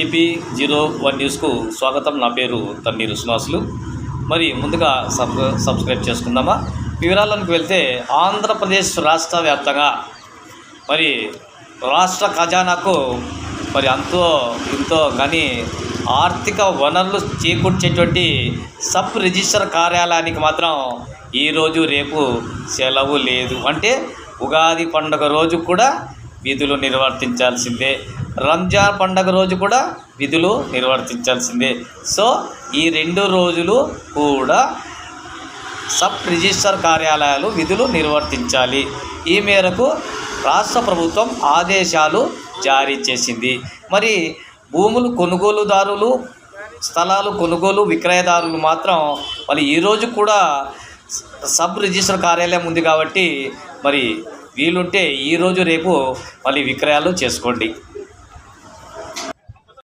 AP zero one న్యూస్కు స్వాగతం. నా పేరు తన్నీరు సునాసులు మరి ముందుగా సబ్ సబ్స్క్రైబ్ చేసుకుందామా? వివరాలకు వెళ్తే ఆంధ్రప్రదేశ్ రాష్ట్ర వ్యాప్తంగా మరి రాష్ట్ర ఖజానాకు మరి అంతో ఇంతో కానీ ఆర్థిక వనరులు చేకూర్చేటువంటి సబ్ రిజిస్టర్ కార్యాలయానికి మాత్రం ఈరోజు రేపు సెలవు లేదు. అంటే ఉగాది పండుగ రోజు కూడా విధులు నిర్వర్తించాల్సిందే. రంజాన్ పండగ రోజు కూడా విధులు నిర్వర్తించాల్సిందే. సో ఈ రెండు రోజులు కూడా సబ్ రిజిస్టర్ కార్యాలయాలు విధులు నిర్వర్తించాలి. ఈ మేరకు రాష్ట్ర ప్రభుత్వం ఆదేశాలు జారీ చేసింది. మరి భూములు కొనుగోలుదారులు స్థలాలు కొనుగోలు విక్రయదారులు మాత్రం మరి ఈరోజు కూడా సబ్ రిజిస్టర్ కార్యాలయం ఉంది కాబట్టి మరి వీలుంటే ఈరోజు రేపు మళ్ళీ విక్రయాలు చేసుకోండి.